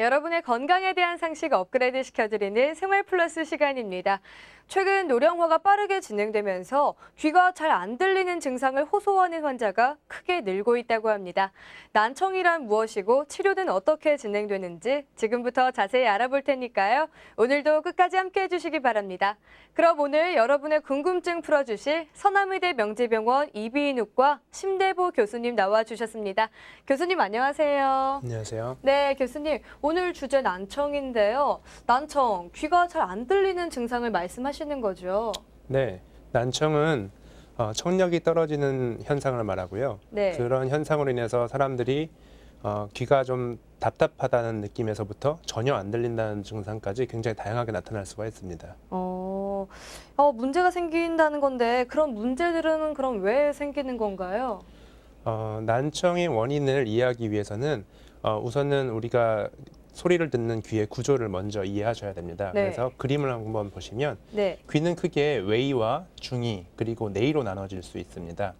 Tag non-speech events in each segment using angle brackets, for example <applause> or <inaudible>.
여러분의 건강에 대한 상식 업그레이드 시켜드리는 생활 플러스 시간입니다. 최근 노령화가 빠르게 진행되면서 귀가 잘 안 들리는 증상을 호소하는 환자가 크게 늘고 있다고 합니다. 난청이란 무엇이고 치료는 어떻게 진행되는지 지금부터 자세히 알아볼 테니까요. 오늘도 끝까지 함께 해주시기 바랍니다. 그럼 오늘 여러분의 궁금증 풀어주실 서남의대 명지병원 이비인후과 심대보 교수님 나와주셨습니다. 교수님 안녕하세요. 안녕하세요. 네, 교수님. 오늘 주제 난청인데요. 난청, 귀가 잘 안 들리는 증상을 말씀하시는 거죠? 네, 난청은 어, 청력이 떨어지는 현상을 말하고요. 네. 그런 현상으로 인해서 사람들이 어, 귀가 좀 답답하다는 느낌에서부터 전혀 안 들린다는 증상까지 굉장히 다양하게 나타날 수가 있습니다. 어, 어, 문제가 생긴다는 건데 그런 문제들은 그럼 왜 생기는 건가요? 어, 난청의 원인을 이해하기 위해서는 어, 우선은 우리가 소리를 듣는 귀의 구조를 먼저 이해하셔야 됩니다. 네. 그래서 그림을 한번 보시면 네. 귀는 크게 외이와 중이 그리고 내이로 나눠질 수 있습니다.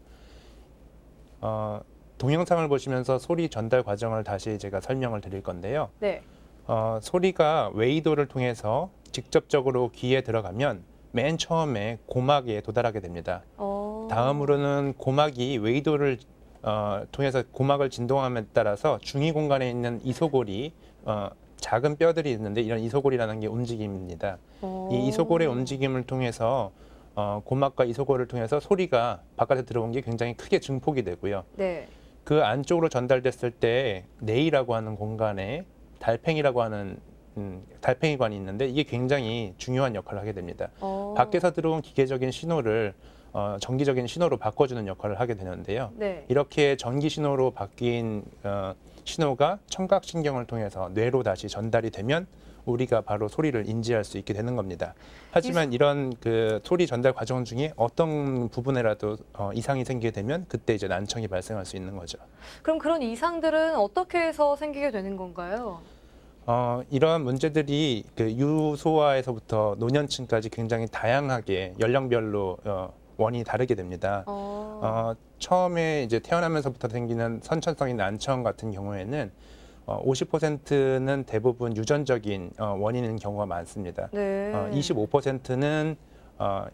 어, 동영상을 보시면서 소리 전달 과정을 다시 제가 설명을 드릴 건데요. 네. 어, 소리가 웨이도를 통해서 직접적으로 귀에 들어가면 맨 처음에 고막에 도달하게 됩니다. 어. 다음으로는 고막이 웨이도를 어, 통해서 고막을 진동함에 따라서 중위 공간에 있는 이소골이 어, 작은 뼈들이 있는데 이런 이소골이라는 게 움직임입니다. 어. 이 이소골의 움직임을 통해서 어, 고막과 이소골을 통해서 소리가 바깥에 들어온 게 굉장히 크게 증폭이 되고요. 네. 그 안쪽으로 전달됐을 때 네이라고 하는 공간에 달팽이라고 하는 음, 달팽이관이 있는데 이게 굉장히 중요한 역할을 하게 됩니다. 어. 밖에서 들어온 기계적인 신호를 어, 전기적인 신호로 바꿔주는 역할을 하게 되는데요. 네. 이렇게 전기 신호로 바뀐 어, 신호가 청각신경을 통해서 뇌로 다시 전달이 되면 우리가 바로 소리를 인지할 수 있게 되는 겁니다. 하지만 이런 그 소리 전달 과정 중에 어떤 부분에라도 어, 이상이 생기게 되면 그때 이제 난청이 발생할 수 있는 거죠. 그럼 그런 이상들은 어떻게 해서 생기게 되는 건가요? 어, 이러한 문제들이 그 유소아에서부터 노년층까지 굉장히 다양하게 연령별로 어, 원인이 다르게 됩니다. 어. 어, 처음에 이제 태어나면서부터 생기는 선천성인 난청 같은 경우에는 어, 50%는 대부분 유전적인 어, 원인인 경우가 많습니다. 네. 어, 25%는 어,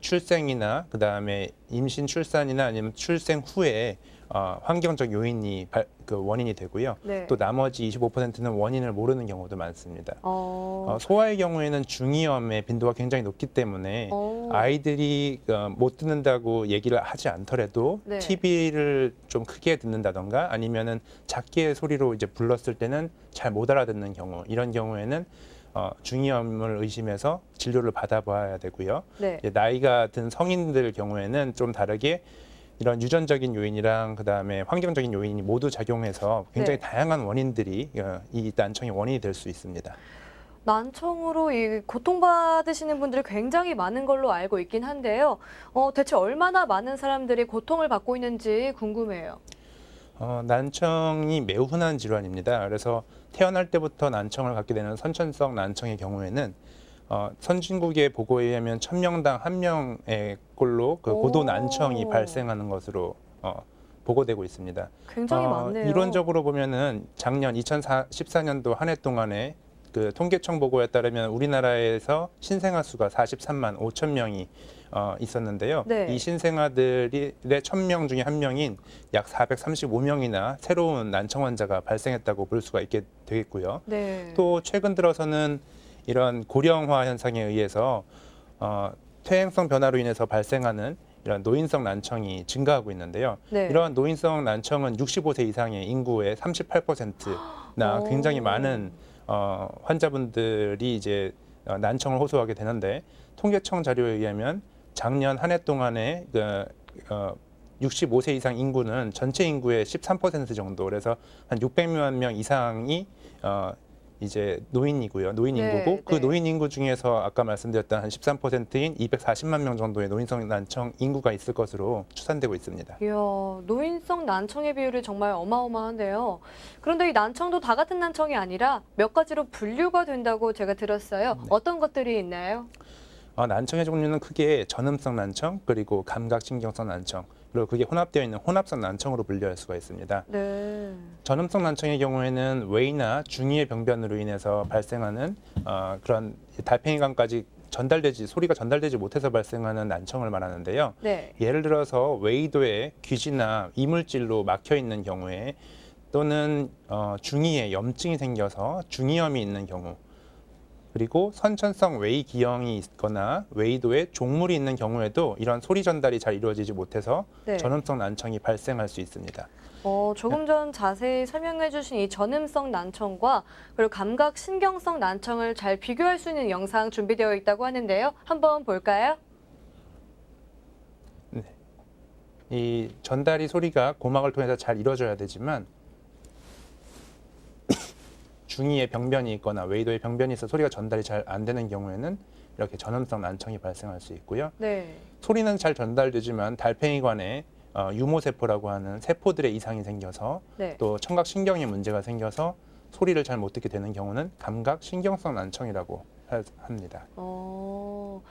출생이나 그 다음에 임신 출산이나 아니면 출생 후에 어, 환경적 요인이 발, 그 원인이 되고요. 네. 또 나머지 25%는 원인을 모르는 경우도 많습니다. 어. 어, 소아의 경우에는 중이염의 빈도가 굉장히 높기 때문에 어. 아이들이 어, 못 듣는다고 얘기를 하지 않더라도 네. TV를 좀 크게 듣는다던가 아니면은 작게 소리로 이제 불렀을 때는 잘 못 알아듣는 경우 이런 경우에는 어, 중이염을 의심해서 진료를 받아봐야 되고요. 네. 이제 나이가 든 성인들 경우에는 좀 다르게 이런 유전적인 요인이랑 그다음에 환경적인 요인이 모두 작용해서 굉장히 네. 다양한 원인들이 어, 이 난청의 원인이 될 수 있습니다. 난청으로 이 고통받으시는 분들이 굉장히 많은 걸로 알고 있긴 한데요. 어, 대체 얼마나 많은 사람들이 고통을 받고 있는지 궁금해요. 어, 난청이 매우 흔한 질환입니다. 그래서 태어날 때부터 난청을 갖게 되는 선천성 난청의 경우에는 어, 선진국의 보고에 의하면 천명당한명의 꼴로 그 고도 오. 난청이 발생하는 것으로 어, 보고되고 있습니다. 굉장히 어, 많네요. 이론적으로 보면은 작년 2014년도 한 해 동안에 그 통계청 보고에 따르면 우리나라에서 신생아 수가 43만 5천 명이 어, 있었는데요. 네. 이 신생아들의 1000명 중에 한 명인 약 435명이나 새로운 난청 환자가 발생했다고 볼 수가 있게 되겠고요. 네. 또 최근 들어서는 이런 고령화 현상에 의해서 어, 퇴행성 변화로 인해서 발생하는 이런 노인성 난청이 증가하고 있는데요. 네. 이러한 노인성 난청은 65세 이상의 인구의 38%나 오. 굉장히 많은 어, 환자분들이 이제 어, 난청을 호소하게 되는데 통계청 자료에 의하면 작년 한 해 동안에 그, 어, 65세 이상 인구는 전체 인구의 13% 정도 그래서 한 600만 명 이상이 어, 이제 노인이고요. 노인 네, 인구고 그 네. 노인 인구 중에서 아까 말씀드렸던 한 13%인 240만 명 정도의 노인성 난청 인구가 있을 것으로 추산되고 있습니다. 이야, 노인성 난청의 비율이 정말 어마어마한데요. 그런데 이 난청도 다 같은 난청이 아니라 몇 가지로 분류가 된다고 제가 들었어요. 네. 어떤 것들이 있나요? 어, 난청의 종류는 크게 전음성 난청 그리고 감각신경성 난청 그리고 그게 혼합되어 있는 혼합성 난청으로 분류할 수가 있습니다. 네. 전음성 난청의 경우에는 외이나 중이의 병변으로 인해서 발생하는 어, 그런 달팽이관까지 전달되지 소리가 전달되지 못해서 발생하는 난청을 말하는데요. 네. 예를 들어서 외이도에 귀지나 이물질로 막혀 있는 경우에 또는 어, 중이에 염증이 생겨서 중이염이 있는 경우 그리고 선천성 외이 기형이 있거나 외이도에 종물이 있는 경우에도 이런 소리 전달이 잘 이루어지지 못해서 네. 전음성 난청이 발생할 수 있습니다. 어, 조금 전 자세히 설명해 주신 이 전음성 난청과 그리고 감각 신경성 난청을 잘 비교할 수 있는 영상 준비되어 있다고 하는데요. 한번 볼까요? 이 전달이 소리가 고막을 통해서 잘 이루어져야 되지만 중이의 병변이 있거나 외이도의 병변이 있어 소리가 전달이 잘 안 되는 경우에는 이렇게 전음성 난청이 발생할 수 있고요. 네. 소리는 잘 전달되지만 달팽이관에 어, 유모세포라고 하는 세포들의 이상이 생겨서 네. 또 청각 신경에 문제가 생겨서 소리를 잘 못 듣게 되는 경우는 감각 신경성 난청이라고 하- 합니다. 어,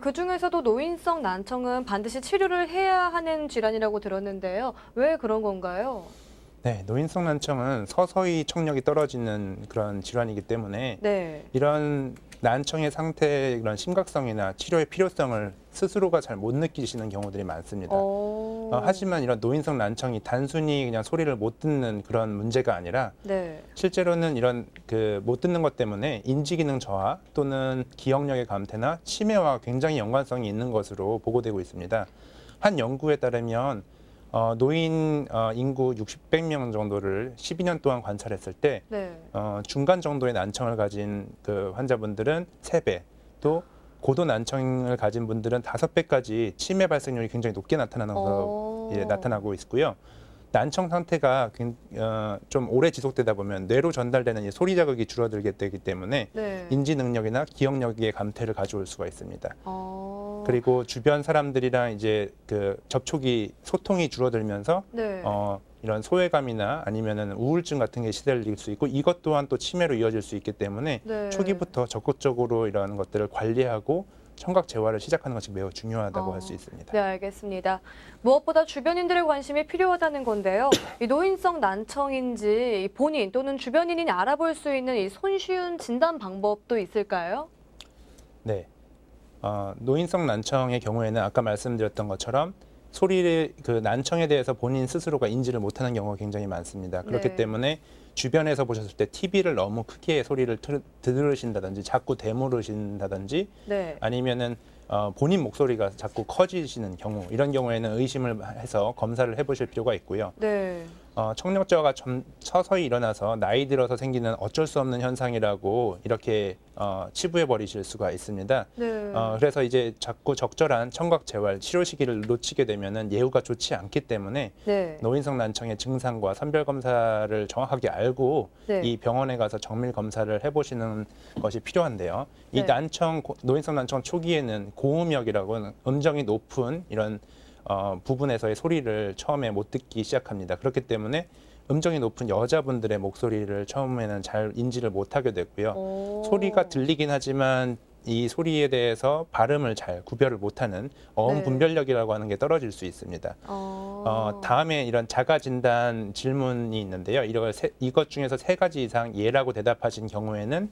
그 중에서도 노인성 난청은 반드시 치료를 해야 하는 질환이라고 들었는데요. 왜 그런 건가요? 네, 노인성 난청은 서서히 청력이 떨어지는 그런 질환이기 때문에 네. 이런 난청의 상태의 그런 심각성이나 치료의 필요성을 스스로가 잘 못 느끼시는 경우들이 많습니다. 어, 어, 하지만 이런 노인성 난청이 단순히 그냥 소리를 못 듣는 그런 문제가 아니라 네. 실제로는 이런 그 못 듣는 것 때문에 인지 기능 저하 또는 기억력의 감퇴나 치매와 굉장히 연관성이 있는 것으로 보고되고 있습니다. 한 연구에 따르면 어, 노인 어, 인구 600명 정도를 12년 동안 관찰했을 때 네. 어, 중간 정도의 난청을 가진 그 환자분들은 세배또 고도 난청을 가진 분들은 다섯 배까지 치매 발생률이 굉장히 높게 나타나는 것으로 어, 예, 나타나고 있고요. 난청 상태가 굉- 어, 좀 오래 지속되다 보면 뇌로 전달되는 이 소리 자극이 줄어들게 되기 때문에 네. 인지 능력이나 기억력의 감퇴를 가져올 수가 있습니다. 어, 그리고 주변 사람들이랑 이제 그 접촉이 소통이 줄어들면서 네. 어, 이런 소외감이나 아니면은 우울증 같은 게 시달릴 수 있고 이것 또한 또 치매로 이어질 수 있기 때문에 네. 초기부터 적극적으로 이런 것들을 관리하고 청각 재활을 시작하는 것이 매우 중요하다고 어, 할 수 있습니다. 네, 알겠습니다. 무엇보다 주변인들의 관심이 필요하다는 건데요. 이 노인성 난청인지 이 본인 또는 주변인이 알아볼 수 있는 이 손쉬운 진단 방법도 있을까요? 네. 어, 노인성 난청의 경우에는 아까 말씀드렸던 것처럼 소리를 그 난청에 대해서 본인 스스로가 인지를 못하는 경우가 굉장히 많습니다. 그렇기 네. 때문에 주변에서 보셨을 때 TV를 너무 크게 소리를 들, 들으신다든지 자꾸 대모르신다든지 네. 아니면은 어, 본인 목소리가 자꾸 커지시는 경우 이런 경우에는 의심을 해서 검사를 해보실 필요가 있고요. 네. 어, 청력저하가 점, 서서히 일어나서 나이 들어서 생기는 어쩔 수 없는 현상이라고 이렇게 어, 치부해 버리실 수가 있습니다. 네. 어, 그래서 이제 자꾸 적절한 청각 재활 치료 시기를 놓치게 되면은 예후가 좋지 않기 때문에 네. 노인성 난청의 증상과 선별 검사를 정확하게 알고 네. 이 병원에 가서 정밀 검사를 해보시는 것이 필요한데요. 이 네. 난청 고- 노인성 난청 초기에는 고음역이라고 하는 음정이 높은 이런 어, 부분에서의 소리를 처음에 못 듣기 시작합니다. 그렇기 때문에 음정이 높은 여자분들의 목소리를 처음에는 잘 인지를 못하게 되고요. 오. 소리가 들리긴 하지만 이 소리에 대해서 발음을 잘 구별을 못하는 어음 네. 분별력이라고 하는 게 떨어질 수 있습니다. 어, 어, 다음에 이런 자가 진단 질문이 있는데요. 이걸 세, 이것 중에서 세 가지 이상 예라고 대답하신 경우에는 어,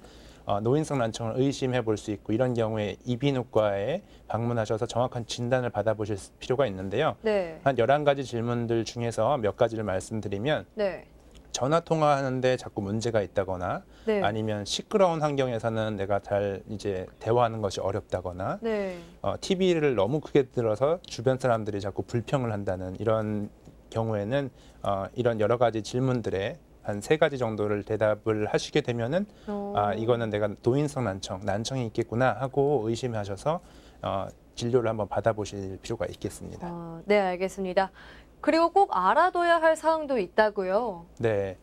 노인성 난청을 의심해 볼 수 있고 이런 경우에 이비인후과에 방문하셔서 정확한 진단을 받아보실 필요가 있는데요. 네. 한 11가지 질문들 중에서 몇 가지를 말씀드리면 네. 전화 통화하는데 자꾸 문제가 있다거나 네. 아니면 시끄러운 환경에서는 내가 잘 이제 대화하는 것이 어렵다거나 네. 어, TV를 너무 크게 들어서 주변 사람들이 자꾸 불평을 한다는 이런 경우에는 어, 이런 여러 가지 질문들에 한 세 가지 정도를 대답을 하시게 되면은 어, 아 이거는 내가 노인성 난청, 난청이 있겠구나 하고 의심하셔서 어, 진료를 한번 받아보실 필요가 있겠습니다. 어, 네, 알겠습니다. 그리고 꼭 알아둬야 할 사항도 있다고요. 네.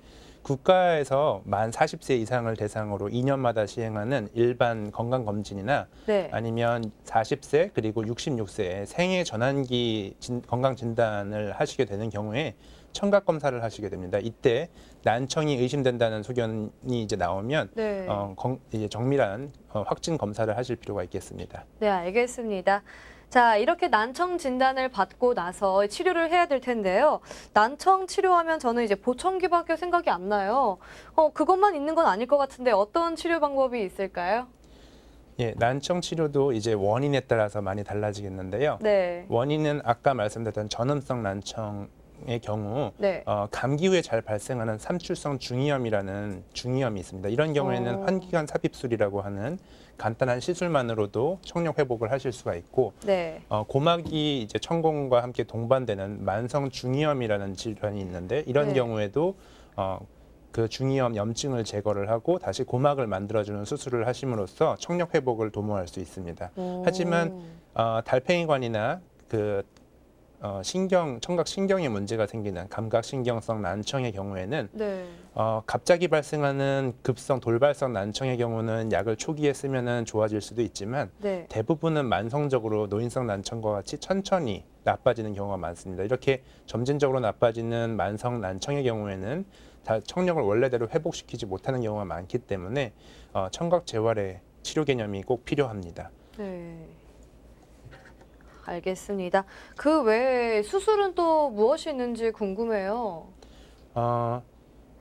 국가에서 만 40세 이상을 대상으로 2년마다 시행하는 일반 건강 검진이나 네. 아니면 40세 그리고 66세에 생애 전환기 진- 건강 진단을 하시게 되는 경우에 청각 검사를 하시게 됩니다. 이때 난청이 의심된다는 소견이 이제 나오면 네. 어, 건- 이제 정밀한 어, 확진 검사를 하실 필요가 있겠습니다. 네, 알겠습니다. 자, 이렇게 난청 진단을 받고 나서 치료를 해야 될 텐데요. 난청 치료하면 저는 이제 보청기밖에 생각이 안 나요. 어, 그것만 있는 건 아닐 것 같은데 어떤 치료 방법이 있을까요? 예, 난청 치료도 이제 원인에 따라서 많이 달라지겠는데요. 네. 원인은 아까 말씀드렸던 전음성 난청 의 경우 네. 어, 감기 후에 잘 발생하는 삼출성 중이염이라는 중이염이 있습니다. 이런 경우에는 어. 환기관 삽입술이라고 하는 간단한 시술만으로도 청력 회복을 하실 수가 있고 네. 어, 고막이 이제 천공과 함께 동반되는 만성 중이염이라는 질환이 있는데 이런 네. 경우에도 어, 그 중이염 염증을 제거를 하고 다시 고막을 만들어주는 수술을 하심으로써 청력 회복을 도모할 수 있습니다. 오. 하지만 어, 달팽이관이나 그 어, 신경 청각 신경에 문제가 생기는 감각 신경성 난청의 경우에는 네. 어, 갑자기 발생하는 급성 돌발성 난청의 경우는 약을 초기에 쓰면은 좋아질 수도 있지만 네. 대부분은 만성적으로 노인성 난청과 같이 천천히 나빠지는 경우가 많습니다. 이렇게 점진적으로 나빠지는 만성 난청의 경우에는 다 청력을 원래대로 회복시키지 못하는 경우가 많기 때문에 어, 청각 재활의 치료 개념이 꼭 필요합니다. 네. 알겠습니다. 그 외에 수술은 또 무엇이 있는지 궁금해요. 어,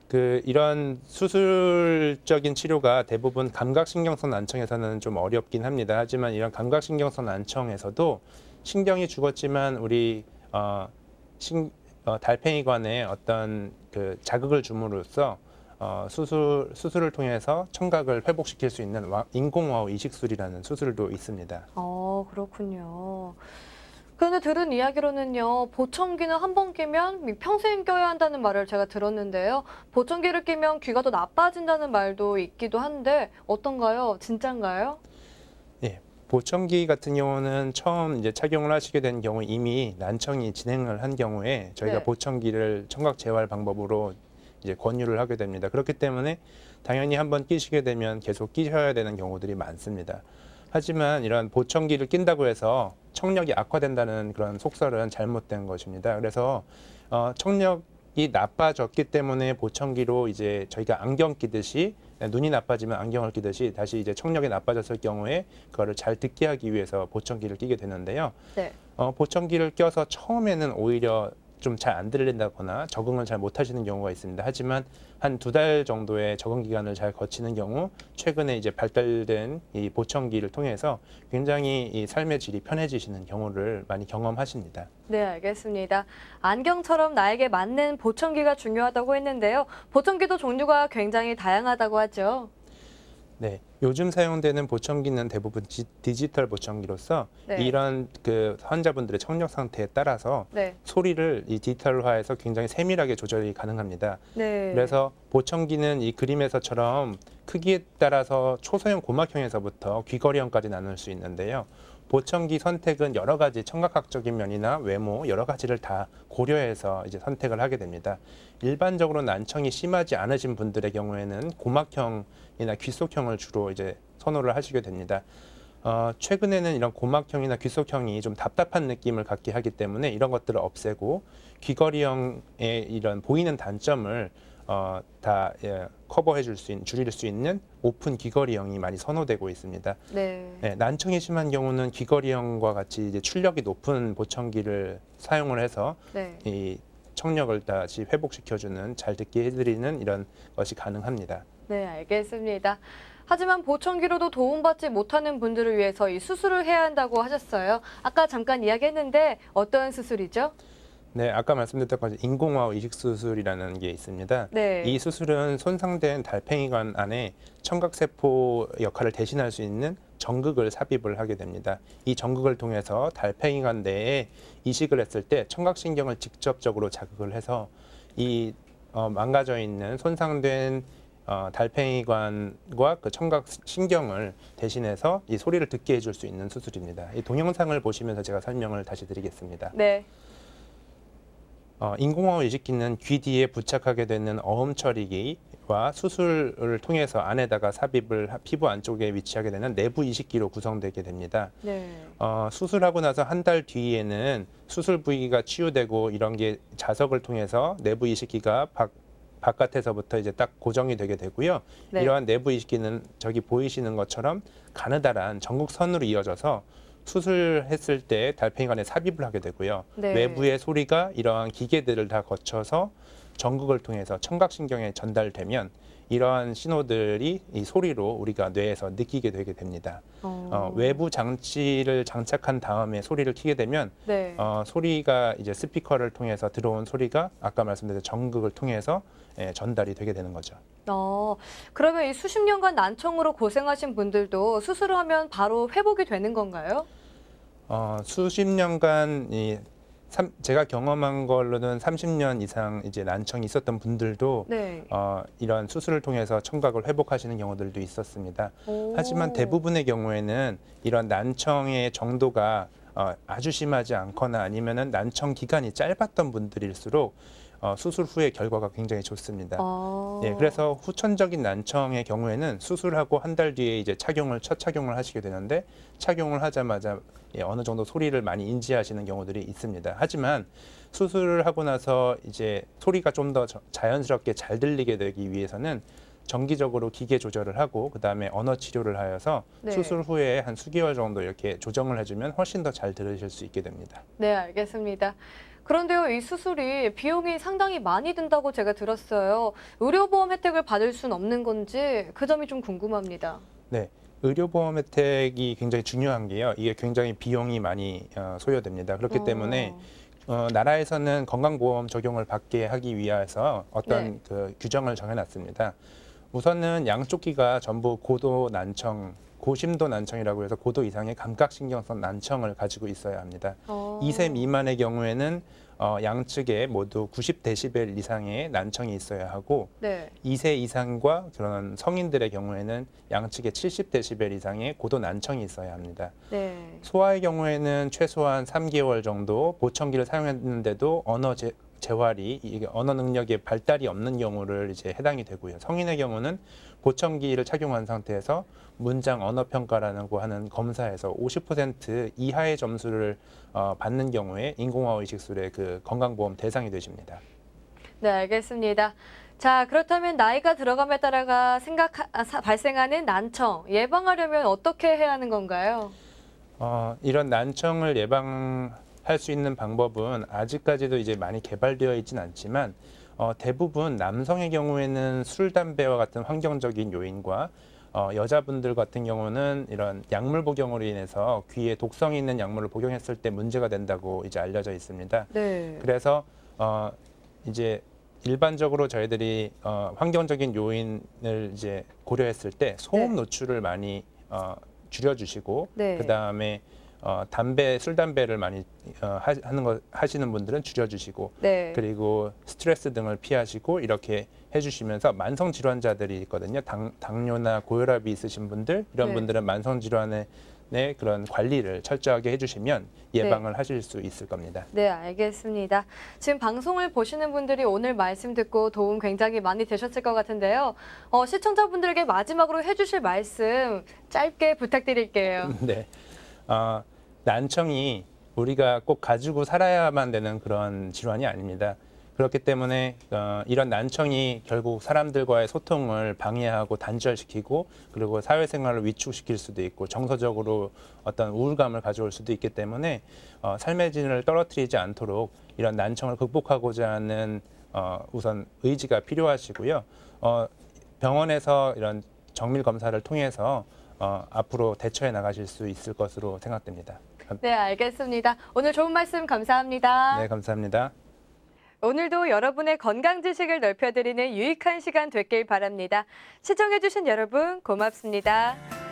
그 이런 수술적인 치료가 대부분 감각신경성 난청에서는 좀 어렵긴 합니다. 하지만 이런 감각신경성 난청에서도 신경이 죽었지만 우리 어, 신, 어, 달팽이관에 어떤 그 자극을 줌으로써 어, 수술 수술을 통해서 청각을 회복시킬 수 있는 와- 인공와우 이식술이라는 수술도 있습니다. 어, 그렇군요. 그런데 들은 이야기로는요, 보청기는 한 번 끼면 평생 껴야 한다는 말을 제가 들었는데요. 보청기를 끼면 귀가 더 나빠진다는 말도 있기도 한데, 어떤가요? 진짠가요? 예, 보청기 같은 경우는 처음 이제 착용을 하시게 된 경우 이미 난청이 진행을 한 경우에 저희가 네. 보청기를 청각 재활 방법으로 이제 권유를 하게 됩니다. 그렇기 때문에 당연히 한번 끼시게 되면 계속 끼셔야 되는 경우들이 많습니다. 하지만 이런 보청기를 낀다고 해서 청력이 악화된다는 그런 속설은 잘못된 것입니다. 그래서 어, 청력이 나빠졌기 때문에 보청기로 이제 저희가 안경 끼듯이 눈이 나빠지면 안경을 끼듯이 다시 이제 청력이 나빠졌을 경우에 그거를 잘 듣게 하기 위해서 보청기를 끼게 되는데요. 네. 어, 보청기를 껴서 처음에는 오히려 좀 잘 안 들린다거나 적응을 잘 못하시는 경우가 있습니다. 하지만 한 두 달 정도의 적응 기간을 잘 거치는 경우 최근에 이제 발달된 이 보청기를 통해서 굉장히 이 삶의 질이 편해지시는 경우를 많이 경험하십니다. 네, 알겠습니다. 안경처럼 나에게 맞는 보청기가 중요하다고 했는데요. 보청기도 종류가 굉장히 다양하다고 하죠. 네, 요즘 사용되는 보청기는 대부분 지- 디지털 보청기로서 네. 이런 그 환자분들의 청력 상태에 따라서 네. 소리를 이 디지털화해서 굉장히 세밀하게 조절이 가능합니다. 네. 그래서 보청기는 이 그림에서처럼 크기에 따라서 초소형 고막형에서부터 귀거리형까지 나눌 수 있는데요. 보청기 선택은 여러 가지 청각학적인 면이나 외모 여러 가지를 다 고려해서 이제 선택을 하게 됩니다. 일반적으로 난청이 심하지 않으신 분들의 경우에는 고막형이나 귀속형을 주로 이제 선호를 하시게 됩니다. 어, 최근에는 이런 고막형이나 귀속형이 좀 답답한 느낌을 갖게 하기 때문에 이런 것들을 없애고 귀거리형의 이런 보이는 단점을 어, 다 예, 커버해 줄 수 있는 줄일 수 있는 오픈 귀거리형이 많이 선호되고 있습니다. 네. 네, 난청이 심한 경우는 귀거리형과 같이 이제 출력이 높은 보청기를 사용을 해서 네. 이 청력을 다시 회복시켜주는 잘 듣게 해드리는 이런 것이 가능합니다. 네, 알겠습니다. 하지만 보청기로도 도움받지 못하는 분들을 위해서 이 수술을 해야 한다고 하셨어요. 아까 잠깐 이야기했는데 어떤 수술이죠? 네, 아까 말씀드렸던 것처럼 인공화우 이식 수술이라는 게 있습니다. 네. 이 수술은 손상된 달팽이관 안에 청각세포 역할을 대신할 수 있는 전극을 삽입을 하게 됩니다. 이 전극을 통해서 달팽이관 내에 이식을 했을 때 청각신경을 직접적으로 자극을 해서 이 어, 망가져 있는 손상된 어, 달팽이관과 그 청각 신경을 대신해서 이 소리를 듣게 해줄 수 있는 수술입니다. 이 동영상을 보시면서 제가 설명을 다시 드리겠습니다. 네. 어, 인공화호 이식기는 귀 뒤에 부착하게 되는 어음 처리기와 수술을 통해서 안에다가 삽입을 하- 피부 안쪽에 위치하게 되는 내부 이식기로 구성되게 됩니다. 네. 어, 수술하고 나서 한 달 뒤에는 수술 부위가 치유되고 이런 게 자석을 통해서 내부 이식기가 바, 바깥에서부터 이제 딱 고정이 되게 되고요. 네. 이러한 내부 이식기는 저기 보이시는 것처럼 가느다란 전국선으로 이어져서 수술했을 때 달팽이관에 삽입을 하게 되고요. 네. 외부의 소리가 이러한 기계들을 다 거쳐서 전극을 통해서 청각신경에 전달되면 이러한 신호들이 이 소리로 우리가 뇌에서 느끼게 되게 됩니다. 어, 어, 외부 장치를 장착한 다음에 소리를 키게 되면 네. 어, 소리가 이제 스피커를 통해서 들어온 소리가 아까 말씀드린 전극을 통해서 예, 전달이 되게 되는 거죠. 어, 그러면 이 수십 년간 난청으로 고생하신 분들도 수술을 하면 바로 회복이 되는 건가요? 어, 수십 년간 이 삼, 제가 경험한 걸로는 30년 이상 이제 난청이 있었던 분들도 네. 어, 이런 수술을 통해서 청각을 회복하시는 경우들도 있었습니다. 오. 하지만 대부분의 경우에는 이런 난청의 정도가 어, 아주 심하지 않거나 아니면은 난청 기간이 짧았던 분들일수록 어, 수술 후의 결과가 굉장히 좋습니다. 어. 예, 그래서 후천적인 난청의 경우에는 수술하고 한 달 뒤에 이제 착용을 첫 착용을 하시게 되는데 착용을 하자마자 예, 어느 정도 소리를 많이 인지하시는 경우들이 있습니다. 하지만 수술을 하고 나서 이제 소리가 좀 더 자연스럽게 잘 들리게 되기 위해서는 정기적으로 기계 조절을 하고 그 다음에 언어 치료를 하여서 네. 수술 후에 한 수개월 정도 이렇게 조정을 해주면 훨씬 더 잘 들으실 수 있게 됩니다. 네, 알겠습니다. 그런데요, 이 수술이 비용이 상당히 많이 든다고 제가 들었어요. 의료보험 혜택을 받을 수는 없는 건지 그 점이 좀 궁금합니다. 네. 의료보험 혜택이 굉장히 중요한 게요. 이게 굉장히 비용이 많이 어, 소요됩니다. 그렇기 어. 때문에 어, 나라에서는 건강보험 적용을 받게 하기 위해서 어떤 네. 그 규정을 정해놨습니다. 우선은 양쪽 귀가 전부 고도 난청, 고심도 난청이라고 해서 고도 이상의 감각신경성 난청을 가지고 있어야 합니다. 어. 2세 미만의 경우에는 어, 양측에 모두 90데시벨 이상의 난청이 있어야 하고 네. 2세 이상과 그런 성인들의 경우에는 양측에 70데시벨 이상의 고도 난청이 있어야 합니다. 네. 소아의 경우에는 최소한 3개월 정도 보청기를 사용했는데도 언어 재, 재활이 이게 언어 능력의 발달이 없는 경우를 이제 해당이 되고요. 성인의 경우는 보청기를 착용한 상태에서 문장 언어 평가라고 하는 검사에서 50% 이하의 점수를 어, 받는 경우에 인공화 의 식술의 그 건강보험 대상이 되십니다. 네, 알겠습니다. 자, 그렇다면 나이가 들어감에 따라가 생각 아, 사- 발생하는 난청 예방하려면 어떻게 해야 하는 건가요? 어, 이런 난청을 예방 할 수 있는 방법은 아직까지도 이제 많이 개발되어 있지는 않지만 어, 대부분 남성의 경우에는 술, 담배와 같은 환경적인 요인과 어, 여자분들 같은 경우는 이런 약물 복용으로 인해서 귀에 독성이 있는 약물을 복용했을 때 문제가 된다고 이제 알려져 있습니다. 네. 그래서 어 이제 일반적으로 저희들이 어 환경적인 요인을 이제 고려했을 때 소음 네. 노출을 많이 어 줄여주시고 네. 그 다음에 어 담배 술 담배를 많이 어 하- 하는 거 하시는 분들은 줄여주시고 네. 그리고 스트레스 등을 피하시고 이렇게 해주시면서 만성 질환자들이 있거든요. 당, 당뇨나 고혈압이 있으신 분들 이런 네. 분들은 만성 질환의 네, 그런 관리를 철저하게 해주시면 예방을 하실 수 있을 겁니다. 네, 알겠습니다. 지금 방송을 보시는 분들이 오늘 말씀 듣고 도움 굉장히 많이 되셨을 것 같은데요. 어, 시청자분들에게 마지막으로 해주실 말씀 짧게 부탁드릴게요. <laughs> 네. 어, 난청이 우리가 꼭 가지고 살아야만 되는 그런 질환이 아닙니다. 그렇기 때문에 어, 이런 난청이 결국 사람들과의 소통을 방해하고 단절시키고 그리고 사회생활을 위축시킬 수도 있고 정서적으로 어떤 우울감을 가져올 수도 있기 때문에 어, 삶의 질을 떨어뜨리지 않도록 이런 난청을 극복하고자 하는 어, 우선 의지가 필요하시고요. 어, 병원에서 이런 정밀 검사를 통해서 어, 앞으로 대처해 나가실 수 있을 것으로 생각됩니다. 감- 네, 알겠습니다. 오늘 좋은 말씀 감사합니다. 네, 감사합니다. 오늘도 여러분의 건강 지식을 넓혀드리는 유익한 시간 됐길 바랍니다. 시청해주신 여러분 고맙습니다.